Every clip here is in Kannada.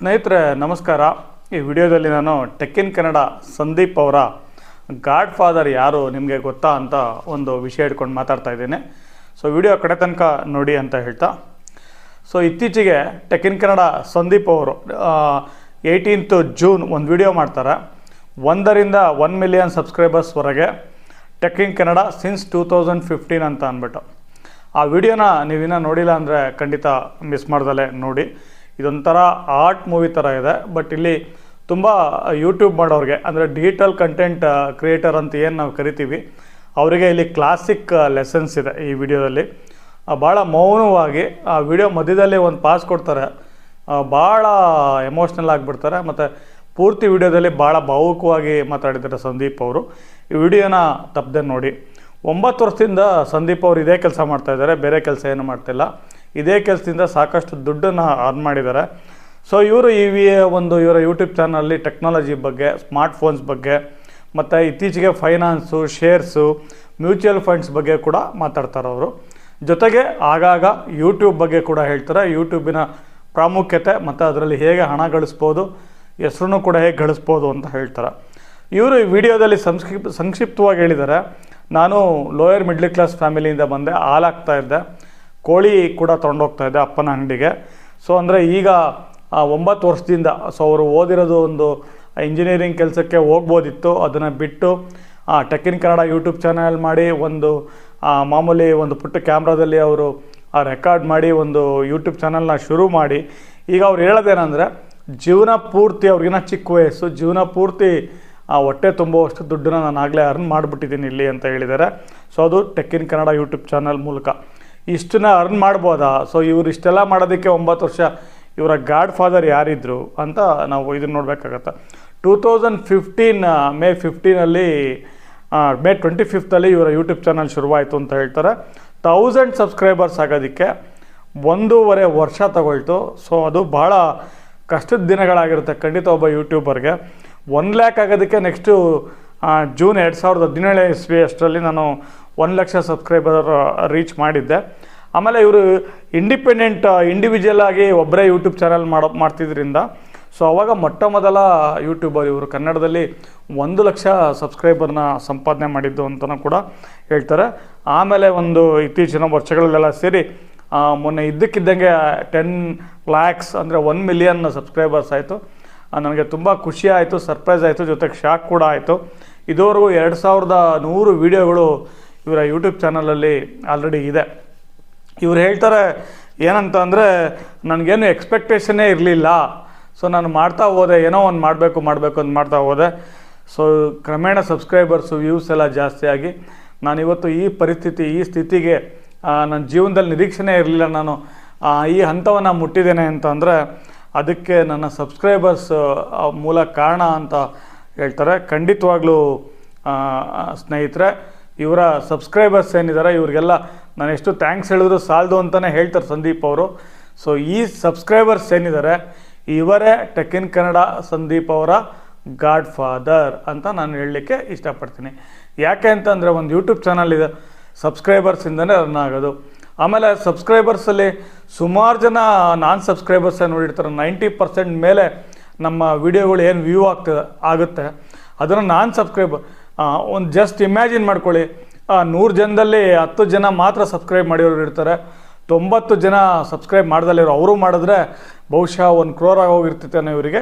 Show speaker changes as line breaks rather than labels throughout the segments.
ಸ್ನೇಹಿತರೆ, ನಮಸ್ಕಾರ. ಈ ವಿಡಿಯೋದಲ್ಲಿ ನಾನು ಟೆಕ್ಕಿನ್ ಕನ್ನಡ ಸಂದೀಪ್ ಅವರ ಗಾಡ್ ಫಾದರ್ ಯಾರು ನಿಮಗೆ ಗೊತ್ತಾ ಅಂತ ಒಂದು ವಿಷಯ ಇಟ್ಕೊಂಡು ಮಾತಾಡ್ತಾ ಇದ್ದೀನಿ. ಸೊ ವಿಡಿಯೋ ಕಡೆ ತನಕ ನೋಡಿ ಅಂತ ಹೇಳ್ತಾ. ಸೊ ಇತ್ತೀಚೆಗೆ ಟೆಕ್ಕಿನ್ ಕನ್ನಡ ಸಂದೀಪ್ ಅವರು ಏಯ್ಟೀನ್ತ್ ಜೂನ್ ಒಂದು ವಿಡಿಯೋ ಮಾಡ್ತಾರೆ. ಒಂದರಿಂದ one million ಸಬ್ಸ್ಕ್ರೈಬರ್ಸ್ವರೆಗೆ tech in Kannada since two thousand fifteen ಅಂತ ಅಂದ್ಬಿಟ್ಟು. ಆ ವಿಡಿಯೋನ ನೀವಿನ್ನೂ ನೋಡಿಲ್ಲ ಅಂದರೆ ಖಂಡಿತ ಮಿಸ್ ಮಾಡ್ದಲೇ ನೋಡಿ. ಇದೊಂಥರ ಆರ್ಟ್ ಮೂವಿ ಥರ ಇದೆ. ಬಟ್ ಇಲ್ಲಿ ತುಂಬ ಯೂಟ್ಯೂಬ್ ಮಾಡೋರಿಗೆ, ಅಂದರೆ ಡಿಜಿಟಲ್ ಕಂಟೆಂಟ್ ಕ್ರಿಯೇಟರ್ ಅಂತ ಏನು ನಾವು ಕರಿತೀವಿ, ಅವರಿಗೆ ಇಲ್ಲಿ ಕ್ಲಾಸಿಕ್ ಲೆಸನ್ಸ್ ಇದೆ ಈ ವಿಡಿಯೋದಲ್ಲಿ. ಭಾಳ ಮೌನವಾಗಿ, ಆ ವಿಡಿಯೋ ಮಧ್ಯದಲ್ಲಿ ಒಂದು ಪಾಸ್ ಕೊಡ್ತಾರೆ. ಭಾಳ ಎಮೋಷ್ನಲ್ ಆಗಿಬಿಡ್ತಾರೆ. ಮತ್ತು ಪೂರ್ತಿ ವಿಡಿಯೋದಲ್ಲಿ ಭಾಳ ಭಾವುಕವಾಗಿ ಮಾತಾಡಿದ್ದಾರೆ ಸಂದೀಪ್ ಅವರು. ಈ ವಿಡಿಯೋನ ತಪ್ಪದೆ ನೋಡಿ. ಒಂಬತ್ತು ವರ್ಷದಿಂದ ಸಂದೀಪ್ ಅವರು ಇದೇ ಕೆಲಸ ಮಾಡ್ತಾಯಿದ್ದಾರೆ ಬೇರೆ ಕೆಲಸ ಏನು ಮಾಡ್ತಿಲ್ಲ. ಇದೇ ಕೆಲಸದಿಂದ ಸಾಕಷ್ಟು ದುಡ್ಡನ್ನು ಅರ್ನ್ ಮಾಡಿದ್ದಾರೆ. ಸೊ ಇವರು ಈ ವಿ ಒಂದು ಇವರ ಯೂಟ್ಯೂಬ್ ಚಾನಲ್ಲಿ ಟೆಕ್ನಾಲಜಿ ಬಗ್ಗೆ ಸ್ಮಾರ್ಟ್ ಫೋನ್ಸ್ ಬಗ್ಗೆ, ಮತ್ತು ಇತ್ತೀಚೆಗೆ ಫೈನಾನ್ಸು ಶೇರ್ಸು ಮ್ಯೂಚುವಲ್ ಫಂಡ್ಸ್ ಬಗ್ಗೆ ಕೂಡ ಮಾತಾಡ್ತಾರೆ ಅವರು. ಜೊತೆಗೆ ಆಗಾಗ ಯೂಟ್ಯೂಬ್ ಬಗ್ಗೆ ಕೂಡ ಹೇಳ್ತಾರೆ. ಯೂಟ್ಯೂಬಿನ ಪ್ರಾಮುಖ್ಯತೆ ಮತ್ತು ಅದರಲ್ಲಿ ಹೇಗೆ ಹಣ ಗಳಿಸ್ಬೋದು ಹೆಸರನ್ನು ಕೂಡ ಹೇಗೆ ಗಳಿಸ್ಬೋದು ಅಂತ ಹೇಳ್ತಾರೆ. ಇವರು ಈ ವಿಡಿಯೋದಲ್ಲಿ ಸಂಕ್ಷಿಪ್, ಸಂಕ್ಷಿಪ್ತವಾಗಿ ಹೇಳಿದ್ದಾರೆ. ನಾನು ಲೋಯರ್ ಮಿಡ್ಲ್ ಕ್ಲಾಸ್ ಫ್ಯಾಮಿಲಿಯಿಂದ ಬಂದೆ ಹಾಲಾಗ್ತಾ ಇದ್ದೆ. ಕೋಳಿ ಕೂಡ ತೊಗೊಂಡೋಗ್ತಾ ಇದ್ದೆ ಅಪ್ಪನ ಅಂಗಡಿಗೆ. ಸೊ ಅಂದರೆ ಈಗ ಒಂಬತ್ತು ವರ್ಷದಿಂದ ಸೊ ಅವರು ಓದಿರೋದು ಒಂದು ಇಂಜಿನಿಯರಿಂಗ್ ಕೆಲಸಕ್ಕೆ ಹೋಗ್ಬೋದಿತ್ತು. ಅದನ್ನು ಬಿಟ್ಟು ಟೆಕ್ಕಿನ್ ಕನ್ನಡ ಯೂಟ್ಯೂಬ್ ಚಾನಲ್ ಮಾಡಿ ಒಂದು ಮಾಮೂಲಿ ಒಂದು ಪುಟ್ಟ ಕ್ಯಾಮ್ರಾದಲ್ಲಿ ಅವರು ರೆಕಾರ್ಡ್ ಮಾಡಿ ಒಂದು ಯೂಟ್ಯೂಬ್ ಚಾನಲ್ನ ಶುರು ಮಾಡಿ. ಈಗ ಅವ್ರು ಹೇಳೋದೇನೆಂದರೆ, ಜೀವನ ಪೂರ್ತಿ ಅವ್ರಿಗಿನ ಚಿಕ್ಕ ವಯಸ್ಸು, ಜೀವನ ಪೂರ್ತಿ, ಆ, ಹೊಟ್ಟೆ ತುಂಬುವಷ್ಟು ದುಡ್ಡನ್ನ ನಾನು ಆಗಲೇ ಅರ್ನ್ ಮಾಡಿಬಿಟ್ಟಿದ್ದೀನಿ ಇಲ್ಲಿ ಅಂತ ಹೇಳಿದ್ದಾರೆ. ಸೊ ಅದು ಟೆಕ್ಕಿನ್ ಕನ್ನಡ ಯೂಟ್ಯೂಬ್ ಚಾನಲ್ ಮೂಲಕ. ಇಷ್ಟನ್ನ ಅರ್ನ್ ಮಾಡ್ಬೋದಾ? ಸೊ ಇವ್ರು ಇಷ್ಟೆಲ್ಲ ಮಾಡೋದಕ್ಕೆ ಒಂಬತ್ತು ವರ್ಷ, ಇವರ ಗಾಡ್ ಫಾದರ್ ಯಾರಿದ್ರು ಅಂತ ನಾವು ಇದನ್ನ ನೋಡಬೇಕಾಗತ್ತೆ. ಟೂ ತೌಸಂಡ್ ಫಿಫ್ಟೀನ್ ಮೇ ಫಿಫ್ಟೀನಲ್ಲಿ ಮೇ ಟ್ವೆಂಟಿ ಫಿಫ್ತಲ್ಲಿ ಇವರ ಯೂಟ್ಯೂಬ್ ಚಾನಲ್ ಶುರುವಾಯಿತು ಅಂತ ಹೇಳ್ತಾರೆ. ತೌಸಂಡ್ ಸಬ್ಸ್ಕ್ರೈಬರ್ಸ್ ಆಗೋದಕ್ಕೆ ಒಂದೂವರೆ ವರ್ಷ ತಗೊಳ್ತು. ಸೊ ಅದು ಭಾಳ ಕಷ್ಟದ ದಿನಗಳಾಗಿರುತ್ತೆ ಖಂಡಿತ ಒಬ್ಬ ಯೂಟ್ಯೂಬರ್ಗೆ ಒನ್ ಲ್ಯಾಕ್ ಆಗೋದಕ್ಕೆ ನೆಕ್ಸ್ಟು ಜೂನ್ ಎರಡು ಸಾವಿರದ ಹದಿನೇಳನೇ ಇಸ್ವಿ ಅಷ್ಟರಲ್ಲಿ ನಾನು ಒಂದು ಲಕ್ಷ ಸಬ್ಸ್ಕ್ರೈಬರ್ ರೀಚ್ ಮಾಡಿದ್ದೆ. ಆಮೇಲೆ ಇವರು ಇಂಡಿಪೆಂಡೆಂಟ್ ಇಂಡಿವಿಜುವಲ್ ಆಗಿ ಒಬ್ಬರೇ ಯೂಟ್ಯೂಬ್ ಚಾನಲ್ ಮಾಡೋ, ಮಾಡ್ತಿದ್ರಿಂದ. ಸೊ ಅವಾಗ ಮೊಟ್ಟ ಮೊದಲ ಯೂಟ್ಯೂಬರ್ ಇವರು ಕನ್ನಡದಲ್ಲಿ ಒಂದು ಲಕ್ಷ ಸಬ್ಸ್ಕ್ರೈಬರ್ನ ಸಂಪಾದನೆ ಮಾಡಿದ್ದು ಅಂತಲೂ ಕೂಡ ಹೇಳ್ತಾರೆ. ಆಮೇಲೆ ಒಂದು ಇತ್ತೀಚಿನ ವರ್ಷಗಳಲ್ಲೆಲ್ಲ ಸೇರಿ ಮೊನ್ನೆ ಇದ್ದಕ್ಕಿದ್ದಂಗೆ ಟೆನ್ ಲ್ಯಾಕ್ಸ್ ಅಂದರೆ ಒನ್ ಮಿಲಿಯನ್ ಸಬ್ಸ್ಕ್ರೈಬರ್ಸ್ ಆಯಿತು. ನನಗೆ ತುಂಬ ಖುಷಿ ಆಯಿತು ಸರ್ಪ್ರೈಸ್ ಆಯಿತು, ಜೊತೆಗೆ ಶಾಕ್ ಕೂಡ ಆಯಿತು. ಇದುವರೆಗೂ ಎರಡು ಸಾವಿರದ ನೂರು ವೀಡಿಯೋಗಳು ಇವರ ಯೂಟ್ಯೂಬ್ ಚಾನಲಲ್ಲಿ ಆಲ್ರೆಡಿ ಇದೆ. ಇವ್ರು ಹೇಳ್ತಾರೆ ಏನಂತ ಅಂದರೆ ನನಗೇನು ಎಕ್ಸ್ಪೆಕ್ಟೇಷನ್ನೇ ಇರಲಿಲ್ಲ. ಸೊ ನಾನು ಮಾಡ್ತಾ ಹೋದೆ, ಏನೋ ಒಂದು ಮಾಡಬೇಕು ಮಾಡಬೇಕು ಅಂತ ಮಾಡ್ತಾ ಹೋದೆ. ಸೊ ಕ್ರಮೇಣ ಸಬ್ಸ್ಕ್ರೈಬರ್ಸು ವ್ಯೂಸ್ ಎಲ್ಲ ಜಾಸ್ತಿಯಾಗಿ ನಾನಿವತ್ತು ಈ ಪರಿಸ್ಥಿತಿ, ಈ ಸ್ಥಿತಿಗೆ ನನ್ನ ಜೀವನದಲ್ಲಿ ನಿರೀಕ್ಷೆನೇ ಇರಲಿಲ್ಲ. ನಾನು ಈ ಹಂತವನ್ನು ಮುಟ್ಟಿದ್ದೇನೆ ಅಂತ ಅಂದರೆ ಅದಕ್ಕೆ ನನ್ನ ಸಬ್ಸ್ಕ್ರೈಬರ್ಸ್ ಮೂಲ ಕಾರಣ ಅಂತ ಹೇಳ್ತಾರೆ. ಖಂಡಿತವಾಗ್ಲೂ ಸ್ನೇಹಿತರೆ, ಇವರ ಸಬ್ಸ್ಕ್ರೈಬರ್ಸ್ ಏನಿದ್ದಾರೆ, ಇವರಿಗೆಲ್ಲ ನಾನು ಎಷ್ಟು ಥ್ಯಾಂಕ್ಸ್ ಹೇಳಿದ್ರು ಸಾಲದು ಅಂತಲೇ ಹೇಳ್ತಾರೆ ಸಂದೀಪ್ ಅವರು. ಸೊ ಈ ಸಬ್ಸ್ಕ್ರೈಬರ್ಸ್ ಏನಿದ್ದಾರೆ, ಇವರೇ ಟೆಕ್ಕಿನ್ ಕನ್ನಡ ಸಂದೀಪ್ ಅವರ ಗಾಡ್ ಫಾದರ್ ಅಂತ ನಾನು ಹೇಳಲಿಕ್ಕೆ ಇಷ್ಟಪಡ್ತೀನಿ. ಯಾಕೆ ಅಂತಂದರೆ, ಒಂದು ಯೂಟ್ಯೂಬ್ ಚಾನಲ್ ಇದೆ, ಸಬ್ಸ್ಕ್ರೈಬರ್ಸಿಂದನೇ ರನ್ ಆಗೋದು. ಆಮೇಲೆ ಸಬ್ಸ್ಕ್ರೈಬರ್ಸಲ್ಲಿ ಸುಮಾರು ಜನ ನಾನ್ ಸಬ್ಸ್ಕ್ರೈಬರ್ಸೇ ನೋಡಿರ್ತಾರೆ ನೈಂಟಿ ಪರ್ಸೆಂಟ್ ಮೇಲೆ ನಮ್ಮ ವಿಡಿಯೋಗಳು ಏನು ವ್ಯೂ ಆಗ್ತದೆ ಆಗುತ್ತೆ. ಅದನ್ನು ನಾನ್ ಸಬ್ಸ್ಕ್ರೈಬರ್ ಒಂದು ಜಸ್ಟ್ ಇಮ್ಯಾಜಿನ್ ಮಾಡ್ಕೊಳ್ಳಿ. ನೂರು ಜನದಲ್ಲಿ ಹತ್ತು ಜನ ಮಾತ್ರ ಸಬ್ಸ್ಕ್ರೈಬ್ ಮಾಡಿರೋರು ಇರ್ತಾರೆ. ತೊಂಬತ್ತು ಜನ ಸಬ್ಸ್ಕ್ರೈಬ್ ಮಾಡ್ದಲ್ಲಿರೋ ಅವರು ಮಾಡಿದ್ರೆ ಬಹುಶಃ ಒಂದು ಕ್ರೋರ್ ಆಗೋಗಿರ್ತೈತೆ ಇವರಿಗೆ.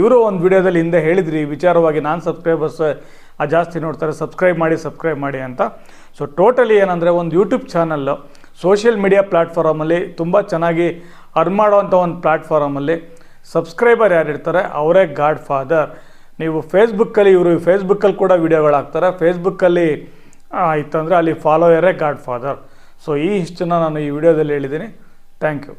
ಇವರು ಒಂದು ವಿಡಿಯೋದಲ್ಲಿ ಹಿಂದೆ ಹೇಳಿದ್ರಿ, ವಿಚಾರವಾಗಿ ನಾನ್ ಸಬ್ಸ್ಕ್ರೈಬರ್ಸ್ ಜಾಸ್ತಿ ನೋಡ್ತಾರೆ ಸಬ್ಸ್ಕ್ರೈಬ್ ಮಾಡಿ ಸಬ್ಸ್ಕ್ರೈಬ್ ಮಾಡಿ ಅಂತ. ಸೊ ಟೋಟಲಿ ಏನಂದರೆ ಒಂದು ಯೂಟ್ಯೂಬ್ ಚಾನಲ್ಲು ಸೋಷಿಯಲ್ ಮೀಡಿಯಾ ಪ್ಲ್ಯಾಟ್ಫಾರಮಲ್ಲಿ ತುಂಬ ಚೆನ್ನಾಗಿ ಅರ್ನ್ ಮಾಡೋವಂಥ ಒಂದು ಪ್ಲ್ಯಾಟ್ಫಾರಮಲ್ಲಿ ಸಬ್ಸ್ಕ್ರೈಬರ್ ಯಾರಿರ್ತಾರೆ ಅವರೇ ಗಾಡ್ ಫಾದರ್. ನೀವು ಫೇಸ್ಬುಕ್ಕಲ್ಲಿ, ಇವರು ಫೇಸ್ಬುಕ್ಕಲ್ಲಿ ಕೂಡ ವೀಡಿಯೋಗಳು ಹಾಕ್ತಾರೆ ಫೇಸ್ಬುಕ್ಕಲ್ಲಿ ಇತ್ತಂದರೆ ಅಲ್ಲಿ ಫಾಲೋಯರೇ ಗಾಡ್ ಫಾದರ್. ಸೊ ಈ ಇಷ್ಟನ್ನು ನಾನು ಈ ವಿಡಿಯೋದಲ್ಲಿ ಹೇಳಿದ್ದೀನಿ. Thank you.